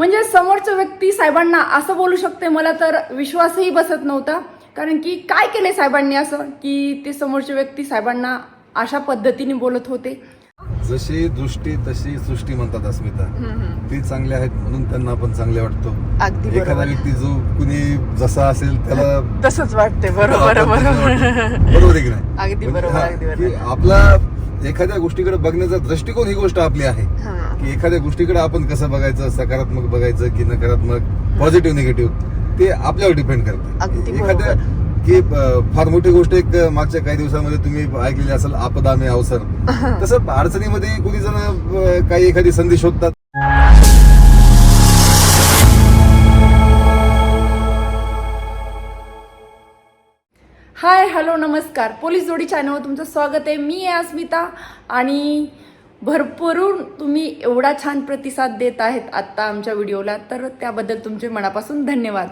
म्हणजे समोरचं व्यक्ती साहेबांना असं बोलू शकते मला तर विश्वासही बसत नव्हता. कारण की काय केले साहेबांनी असं? की ते समोरचे व्यक्ती साहेबांना अशा पद्धतीने बोलत होते. जशी दृष्टी तशी सृष्टी म्हणतात अस्मिता. ती चांगली आहेत म्हणून त्यांना आपण चांगले वाटतो. एखादा व्यक्ती जो कुणी जसा असेल त्याला तसंच वाटते बरोबर बरोबर. बरोबर. म्हणजे बरोबर. आपला एखाद्या गोष्टीकडे बघण्याचा दृष्टिकोन ही गोष्ट आपली आहे. की एखाद्या गोष्टीकडे आपण कसं बघायचं सकारात्मक बघायचं की नकारात्मक पॉझिटिव्ह निगेटिव्ह ते आपल्यावर डिपेंड करतं. एखाद्या की फार मोठी गोष्ट एक मागच्या काही दिवसामध्ये तुम्ही ऐकलेली असेल आपदा मे अवसर. तसं अडचणीमध्ये कुणी जण काही एखादी संधी शोधतात? हाय हॅलो नमस्कार. पोलीस जोडी चॅनलवर तुमचं स्वागत आहे. मी आहे अस्मिता आणि भरपूरून तुम्ही एवढा छान प्रतिसाद देत आहेत आत्ता आमच्या व्हिडिओला तर त्याबद्दल तुमचे मनापासून धन्यवाद.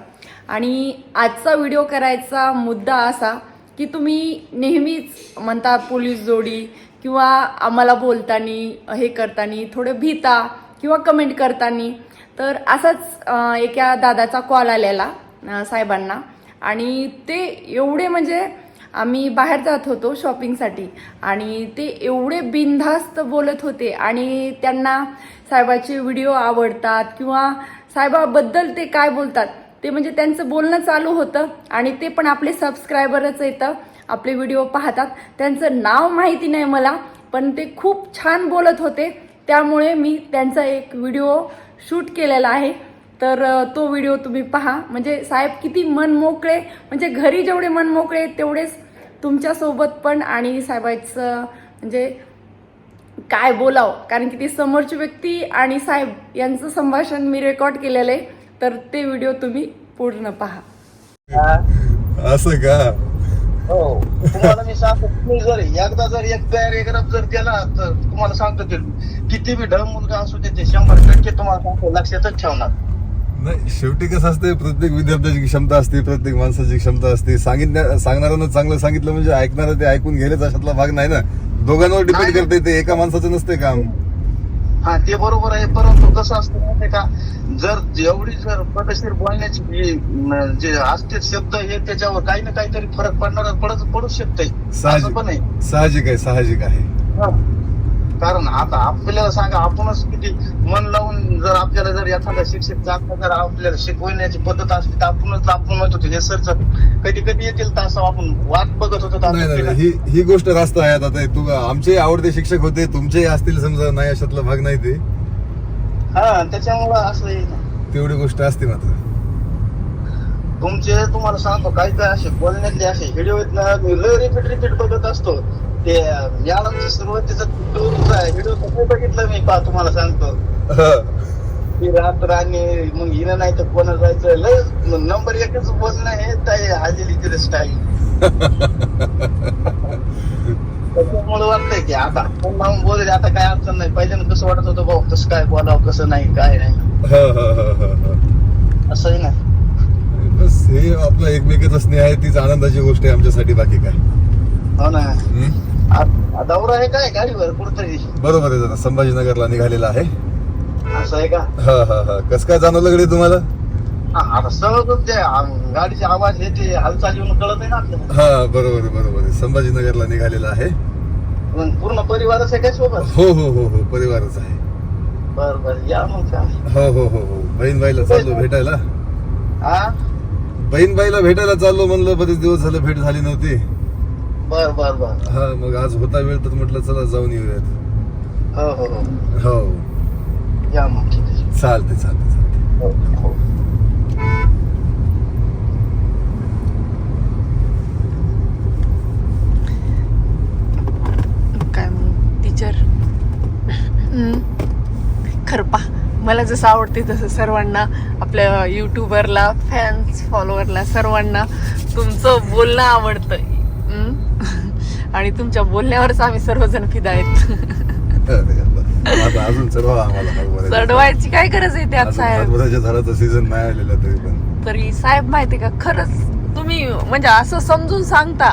आणि आजचा व्हिडिओ करायचा मुद्दा असा की तुम्ही नेहमीच म्हणता पोलीस जोडी किंवा आम्हाला बोलताना हे करताना थोडं भीता किंवा कमेंट करताना. तर असाच एका दादाचा कॉल आलेला साहेबांना. आणि ते एवढे म्हणजे आम्ही बाहेर जात होतो शॉपिंगसाठी आणि ते एवढे बिनधास्त बोलत होते आणि त्यांना साहेबाचे व्हिडिओ आवडतात किंवा साहेबाबद्दल ते काय बोलतात ते म्हणजे त्यांचं बोलणं चालू होतं आणि ते पण आपले सबस्क्रायबरच येतं आपले व्हिडिओ पाहतात. त्यांचं नाव माहिती नाही मला पण ते खूप छान बोलत होते. त्यामुळे मी त्यांचा एक व्हिडिओ शूट केलेला आहे. तर तो व्हिडिओ तुम्ही पहा. म्हणजे साहेब किती मन मोकळे. म्हणजे घरी जेवढे मन मोकळे तेवढेच तुमच्यासोबत पण आणि साहेबाचं म्हणजे काय बोलावं? कारण की ती समोरची व्यक्ती आणि साहेब यांचं संभाषण मी रेकॉर्ड केलेलं आहे. तर ते व्हिडिओ तुम्ही पूर्ण पहा. असं का? हो. तुम्हाला मी सांगतो तुम्ही जर एकदा जर एक पॅरेग्राफ जर केला तर तुम्हाला सांगतो ते किती बी ढळ मुलगा असू दे ते शंभर टक्के तुम्हाला सांगतो लक्षातच ठेवणार. नाही शेवटी कसं असते प्रत्येक विद्यार्थ्याची क्षमता असते प्रत्येक माणसाची क्षमता असते. सांगितल्या सांगणाऱ्यानं चांगलं सांगितलं म्हणजे ऐकणारं ते ऐकून गेलेच अशातला भाग नाही ना. दोघांवर डिपेंड. करते ते एका माणसाचं नसते काम. हा ते बरोबर आहे परंतु कसं असतं माहितीये का? जर जेवढी जर पदशीर बोलण्याची जी, असते शब्द हे त्याच्यावर काही ना काहीतरी फरक पडणार पडत पडू शकते असं साहजिक पण आहे. साहजिक आहे साहजिक आहे. हा. कारण आता आपल्याला सांगा आपणच किती मन लावून जर आपल्याला जर एखादा शिक्षक चांगला जर आपल्याला शिकवण्याची पद्धत असली तर आपणच आपण म्हणत होतो हे सर कधी कधी येतील तर असं आपण वाट बघत होतो नाही नाही. ही ही गोष्ट रास्त आहे आता ते तू आमचे आवडते शिक्षक होते तुमचे असतील समजा नाही अशातला भाग नाही ते हा त्याच्यामुळं असं आहे. तेवढी गोष्ट असते मात्र तुमचे तुम्हाला सांगतो काय काय असे बोलण्यातले असे व्हिडिओ मी लय रिपीट रिपीट बघत असतो. ते मॅडमचं सुरुवातीचा व्हिडिओ कसं बघितलं मी पा तुम्हाला सांगतो. की रात्र आणि मग हिनं नाही तर कोणा जायचं लय नंबर एकच बोलणं हे ताई आलेली तिथे स्टाईल त्याच्यामुळे वाटतंय की आता फोन लावून बोलले आता काय अडचण नाही. पहिल्यांदा कसं वाटत होतं भाऊ कसं काय बोलावं कसं नाही काय नाही. हा, हा, हा, हा, हा. असं आहे ना. बस हे आपला एकमेकाचा स्नेह आहे तीच आनंदाची गोष्ट आहे आमच्यासाठी बाकी काय? हो ना. हम्म? आ- दौरा आहे काय? गाडीवर कुठतरी? बरोबर आहे जरा संभाजीनगरला निघालेला आहे. असं आहे का? हा हा हा. कसं काय जाणवलं गडे तुम्हाला? हा, आता सगळं ते आ- गाडीचे आवाज हालचाल येऊन कळत ना आपल्याला. हा बरोबर आहे बरोबर आहे. संभाजीनगरला निघालेला आहे. मग पूर्ण परिवारच आहे काय सोबत? हो हो हो हो. परिवारच आहे. बर बर. या मग. काय हो हो हो हो. बहीण बाईला चाललो भेटायला. हा बहीण बाईला भेटायला चाललो म्हणलं बरेच दिवस झाले भेट झाली नव्हती. बर बर बर. हा मग आज होता वेळ तर म्हटलं चला जाऊन येऊयात. हो हो हो. हो. या मग ठीक आहे. चालते चालते चालते हो हो काय मग टीचर खरपा मला जसं आवडते तसं सर्वांना आपल्या युट्यूबरला फॅन्स फॉलोअरला सर्वांना तुमचं बोलणं आवडतं? आणि तुमच्या बोलण्यावरच आम्ही सर्वजण फिदा आहेत. अजून चढवायची काय गरज आहे त्यात साहेब? सीझन नाही आलेला तरी पण. तरी साहेब माहिती का खरंच तुम्ही म्हणजे असं समजून सांगता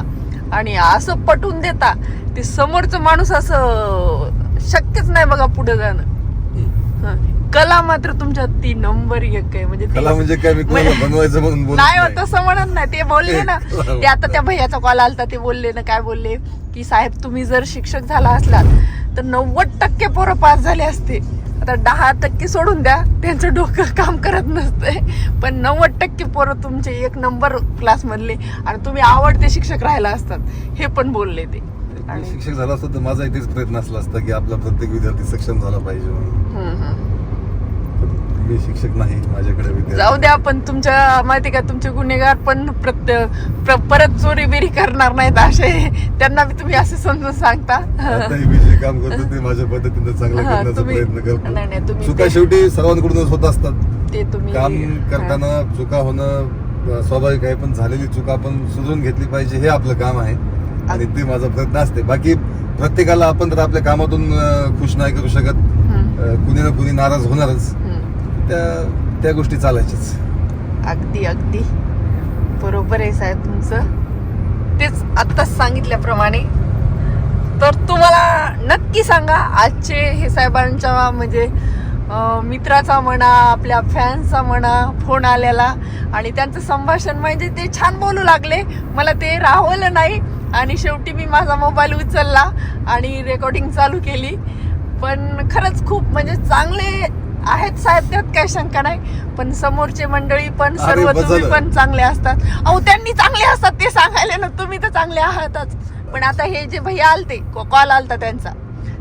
आणि असं पटवून देता ते समोरचं माणूस असं शक्यच नाही बघा पुढे जाणं. कला मात्र तुमच्या ती नंबर एक आहे. म्हणजे कला म्हणजे काय? मी कोणाला बनवायचं म्हणून बोलत नाही हो, तसं म्हणत नाही. ते बोलले ना. ते आता त्या भैयाचा कॉल आलता. ते बोलले ना काय बोलले? की साहेब तुम्ही जर शिक्षक झाला असलात तर नव्वद टक्के पोरं पास झाले असते. आता दहा टक्के सोडून द्या. त्यांचं डोकं काम करत नसतंय पण नव्वद टक्के पोरं तुमचे एक नंबर क्लास मधले आणि तुम्ही आवडते शिक्षक राहायला असतात. हे पण बोलले ते. मी शिक्षक झाला असतो तर माझा इथेच प्रयत्न असला असता की आपला प्रत्येक विद्यार्थी सक्षम झाला पाहिजे म्हणून. मी शिक्षक नाही माझ्याकडे जाऊ द्या पण तुमच्या माहिती का तुमचे गुन्हेगार पण प्र- परत चोरी बिरी करणार नाहीत असे. त्यांना तुम्ही असं समजून सांगता. मी जे काम करतो ते माझ्या पद्धतीने चांगलं करण्याचा प्रयत्न करतो. चुका शेवटी सर्वांकडूनच होत असतात. ते तुम्ही काम करताना चुका होणं स्वाभाविक आहे पण झालेली चुका आपण सुधारून घेतली पाहिजे हे आपलं काम आहे. आणि ते माझा प्रयत्न असते. बाकी प्रत्येकाला आपण तर आपल्या कामातून खुश नाही करू शकत. कुणी ना कुणी नाराज होणारच. त्या त्या गोष्टी चालायच्याच. अगदी अगदी. बरोबर आहे साहेब तुमचं. तेच आत्ताच सांगितल्याप्रमाणे. तर तुम्हाला नक्की सांगा आजचे हे साहेबांच्या म्हणजे मित्राचा म्हणा आपल्या फॅन्सचा म्हणा फोन आलेला. आणि त्यांचं संभाषण म्हणजे ते छान बोलू लागले. मला ते राहवलं नाही. आणि शेवटी मी माझा मोबाईल उचलला आणि रेकॉर्डिंग चालू केली. पण खरंच खूप म्हणजे चांगले आहेत साहेब त्यात काही शंका नाही पण समोरचे मंडळी पण अरे, सर्व तुम्ही बदल. पण चांगले असतात अहो त्यांनी चांगले असतात ते सांगायला ना तुम्ही तर चांगले आहातच पण आता हे जे भैया आलते कॉल आलता त्यांचा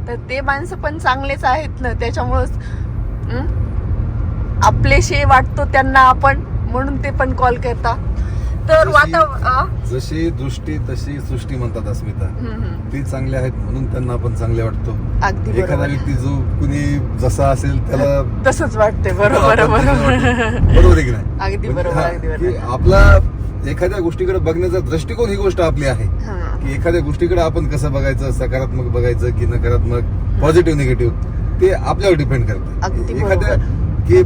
तर ते माणसं पण चांगलेच आहेत ना त्याच्यामुळंच हं? आपलेशे वाटतो त्यांना आपण म्हणून ते पण कॉल करता तर जशी- वातावरण जशी दृष्टी तशी सृष्टी म्हणतात अस्मिता. ते चांगले आहेत म्हणून त्यांना आपण चांगले वाटतो. एखादा व्यक्ती जो कुणी जसा असेल त्याला तसंच वाटते. बरोबर बरोबर की नाही? अगदी म्हणजे बरोबर, आपला एखाद्या गोष्टीकडे बघण्याचा दृष्टिकोन ही गोष्ट आपली आहे. की एखाद्या गोष्टीकडे आपण कसं बघायचं सकारात्मक बघायचं की नकारात्मक पॉझिटिव्ह निगेटिव्ह ते आपल्यावर डिपेंड करते. एखाद्या की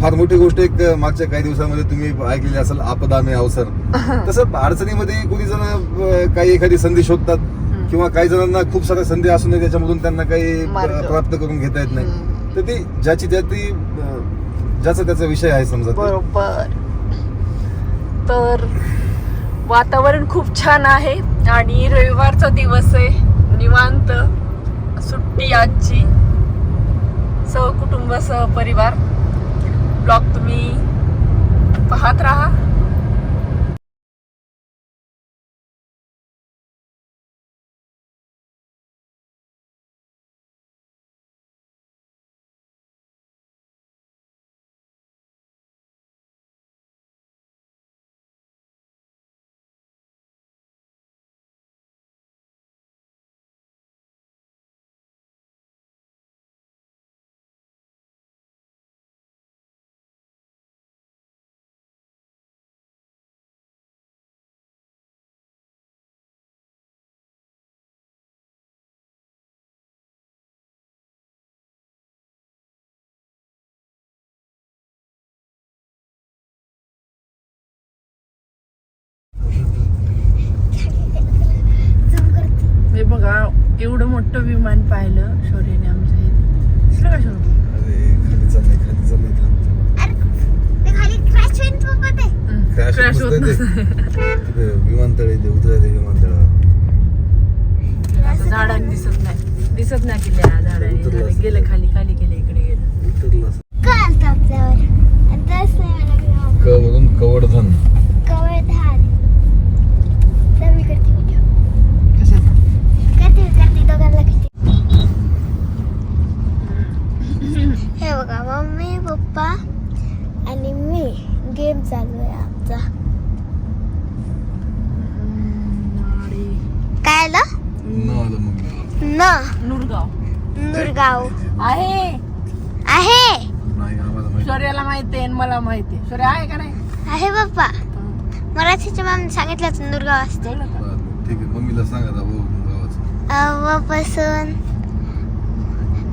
फार मोठी गोष्ट एक मागच्या काही दिवसामध्ये तुम्ही ऐकलेली असेल आपदा मे अवसर. तसं अडचणीमध्ये कोणी जण काही एखादी संधी शोधतात किंवा काही जणांना खूप साऱ्या संधी असून त्याच्यामधून त्यांना काही प्राप्त करून घेता येत नाही. तर ती ज्याची ज्याची अं, ज्याचा त्याचा विषय आहे समजा ते. बरोबर. तर वातावरण खूप छान आहे आणि रविवारचा दिवस आहे. निवांत सुट्टी आजची. सहकुटुंब सहपरिवार. ब्लॉग तुम्ही पाहत राहा. हे बघा एवढं मोठं विमान पाहिलं शौर्याने आमच्या इथे दिसलं का शौर्य? अरे खाली चाललंय खाली चाललंय थांब, थांब. ते खाली क्रॅश होत नाही विमानतळ विमानतळावर. झाडांनी दिसत नाही. दिसत नाही की त्या झाडांनी. गेलं खाली खाली गेलं इकडे गेलं उतरलं असं. का आलतं आपल्यावर आणि तसं नाही मला किंवा क वरून कवडधन कवळ धार तर मी करते व्हिडिओ कशात करते करते दोघांना करते हे बघा मम्मी पप्पा आणि मी गेम चालू आहे आमचा काय आलं न आलं मग न नुरगाव नुरगाव आहे. आहे. नाही आम्हाला माहिती. शौर्याला माहिती आहे आणि मला माहिती आहे. शौर्य आहे का नाही? आहे पप्पा. मराठीच्या मॅम सांगितलंच नुरगाव असते. कळलं का? बरं, ठीक आहे. मम्मीला सांगा आता हो गावाचं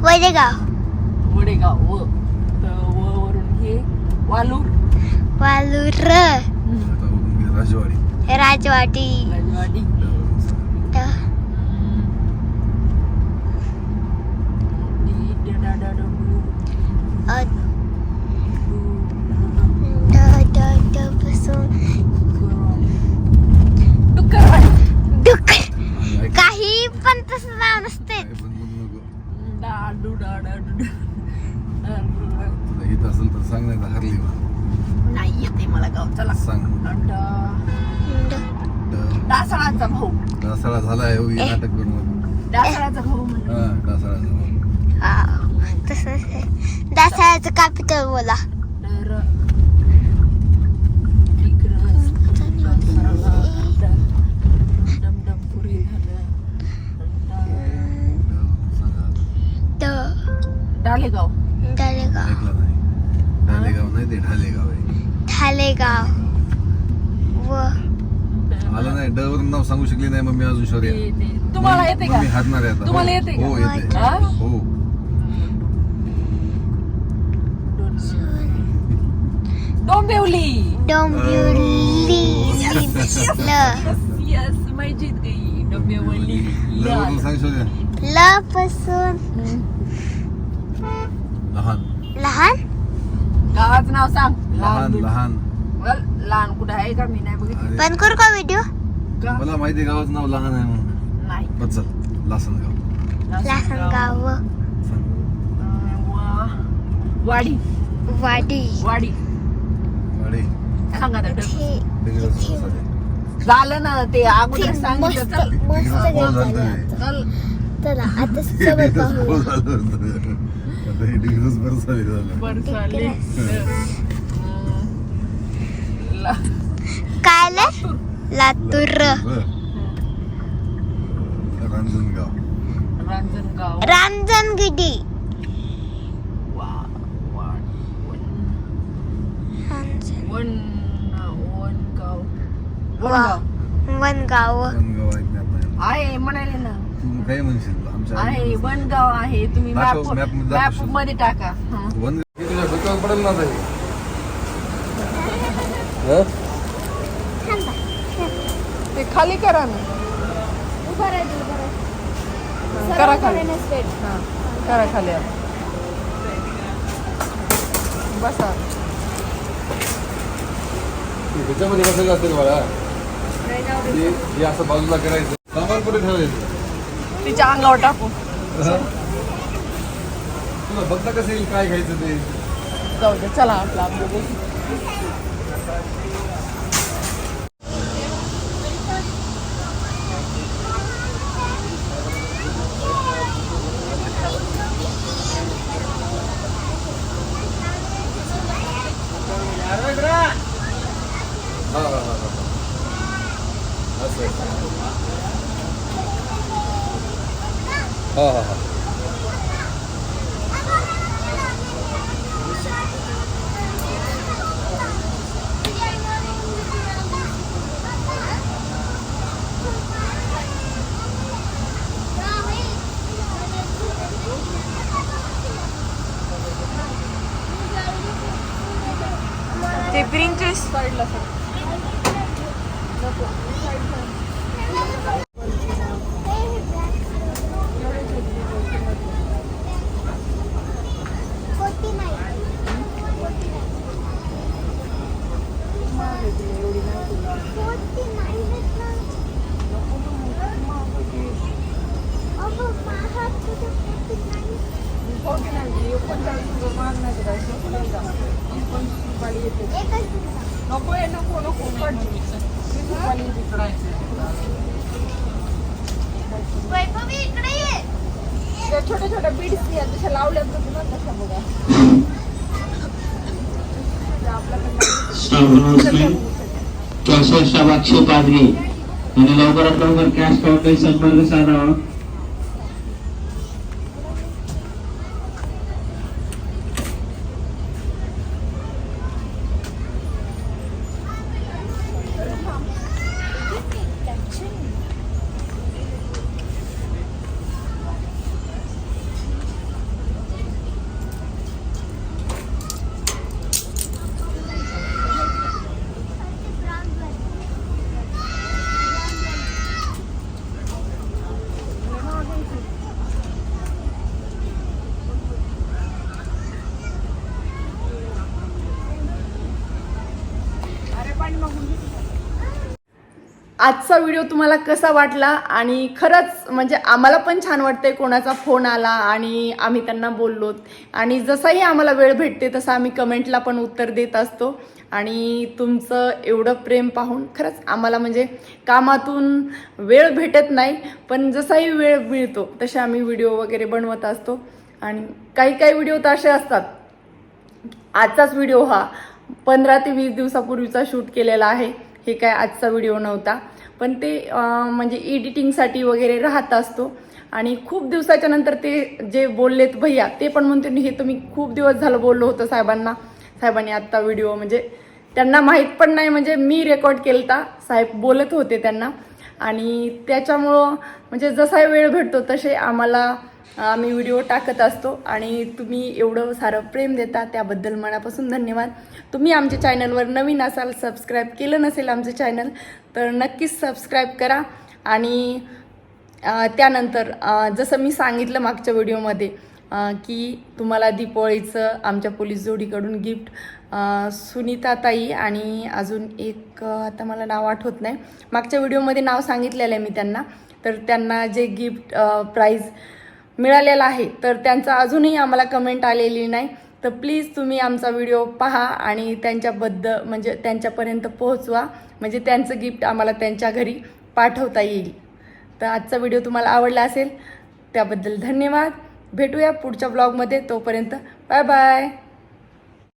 वैदेगाव वडेगाव. व. तर व वरून हे वालूर. वालुर. आता वरून घे राजवाडी. राजवाडी. राजवाडी. डी- डा- डा- डा- डा- डू. अ, ड ड ड पासून डुक्करवाडी डुक्कर ऐक- काही पण तसं नाव नसते काय पण बोलू नको. डाडू डाडू तुला येत असेल तर सांग नाही तर हरली मग. नाही येते मला गाव चला सांग ड- डासाळाचा भाऊ डासाळा झाला आहे हो, हे नाटक करू नको. डासाळाचा भाऊ म्हणलं हा डासाळा झाला हा तसं दासाळ्याचं कॅपिटल बोला तर डिग्रस, डासाळा, ड- डमडमपुरी झालं सांगा. डालेगाव ऐकलं नाही ढालेगाव नाही ते ढालेगाव आहे ठालेगाव व आलं नाही ड वरून नाव सांगू शकली नाही मम्मी अजून शौर्य तुम्हाला येते का मम्मी हारणार आहे आता तुम्हाला हो. येते का? हो येते हा? हो डोंबिवली डोंबिवली ल यस माहिती गई डोंबिवली ड वरून सांग शौर्य ल पासून लहान लहान गावाचं नाव सांग लहान. लहान Well, लहान कुठं आहे का मी नाही बघितलं अरे, बंद करू का व्हिडिओ का? मला माहिती आहे गावाचं नाव लहान आहे म्हणून नाही बस चल. अं, वा- वाडी वाडी. वाडी. सांगा. झालं ना ते अगोदर सांगितलं चल. चल आता काय? लातूर. रांजणगाव. रांजणगाव. रांजणगिरी वा- वा- वन- रांजण- वन वनगाव. वनगाव वनगाव रांजणगाव ऐकण्यात नाही आहे म्हणाले ना. तू काय म्हणशील? आमच्या आहे आई- वनगाव आहे. तुम्ही दाखव, मॅप map मध्ये मॅप दाखव. मध्ये टाका. हा. वन हे तुझ्या डोक्यावर पडेल ना आता हे. हं? ते खाली करा ना करा खाली हा, करा खाली आता. बसा. ह्याच्यामध्ये बसायचं असेल बाळा? हे हे असं बाजूला करायचं. सामान कुठे ठेवायचं? तिच्या अंगावर टाकू? तुला बघता कसं येईल काय घ्यायचं ते? जाऊ दे चला आपलं आपलं बघू. हा हा हा हा. असं आहे. हा हा हा ते प्रिंटेड साईडला नको आहे नको नको कट. वीस रुपयाला विकडायचं. वैभवी इकडे ये त्या छोट्या छोट्या बीड्स तशा लावल्या तर तुला तशा बघा. त्या आपल्याकडे चौसष्ट वाक्षे पादरी. आणि लवकरात लवकर कॅश काउंटर संपर्क साधावा आजचा व्हिडिओ तुम्हाला कसा वाटला? आणि खरंच म्हणजे आम्हाला पण छान वाटतंय कोणाचा फोन आला आणि आम्ही त्यांना बोललो. आणि जसाही आम्हाला वेळ भेटते तसं आम्ही कमेंटला पण उत्तर देत असतो. आणि तुमचं एवढं प्रेम पाहून खरंच आम्हाला म्हणजे कामातून वेळ भेटत नाही पण जसाही वेळ मिळतो तसे आम्ही व्हिडिओ वगैरे बनवत असतो. आणि काही काही व्हिडिओ तर असे असतात. आजचाच व्हिडिओ हा पंधरा ते वीस दिवसापूर्वीचा शूट केलेला आहे. हे काय आजचा व्हिडिओ नव्हता. पण ते म्हणजे एडिटिंगसाठी वगैरे राहत असतो. आणि खूप दिवसाच्या नंतर ते जे बोललेत भैया ते पण म्हणते हे तुम्ही खूप दिवस झालं बोललो होतं साहेबांना. साहेबांनी आत्ता व्हिडिओ म्हणजे त्यांना माहीत पण नाही म्हणजे मी रेकॉर्ड केलता. साहेब बोलत होते त्यांना. आणि त्याच्यामुळं म्हणजे जसा वेळ भेटतो तसे आम्हाला आम्ही व्हिडिओ टाकत असतो आणि तुम्ही एवढं सारं प्रेम देता त्याबद्दल मनापासून धन्यवाद. तुम्ही आमच्या चॅनलवर नवीन असाल सबस्क्राईब केलं नसेल आमचं चॅनल तर नक्कीच सबस्क्राईब करा. आणि त्यानंतर जसं मी सांगितलं मागच्या व्हिडिओमध्ये की तुम्हाला दीपावळीचं आमच्या पोलीस जोडीकडून गिफ्ट सुनीता ताई आणि अजून एक आता मला नाव आठवत नाही. मागच्या व्हिडिओमध्ये नाव सांगितलेलं आहे मी त्यांना. तर त्यांना जे गिफ्ट प्राईज मिळालेला आहे. तर त्यांचा अजूनही आम्हाला कमेंट आलेली नाही. तर प्लीज तुम्ही आमचा व्हिडिओ पहा आणि त्यांच्याबद्दल म्हणजे त्यांच्यापर्यंत पोहोचवा. म्हणजे त्यांचं गिफ्ट आम्हाला त्यांच्या घरी पाठवता येईल. तर आजचा व्हिडिओ तुम्हाला आवडला असेल त्याबद्दल धन्यवाद. भेटूया पुढच्या ब्लॉगमध्ये तोपर्यंत बाय बाय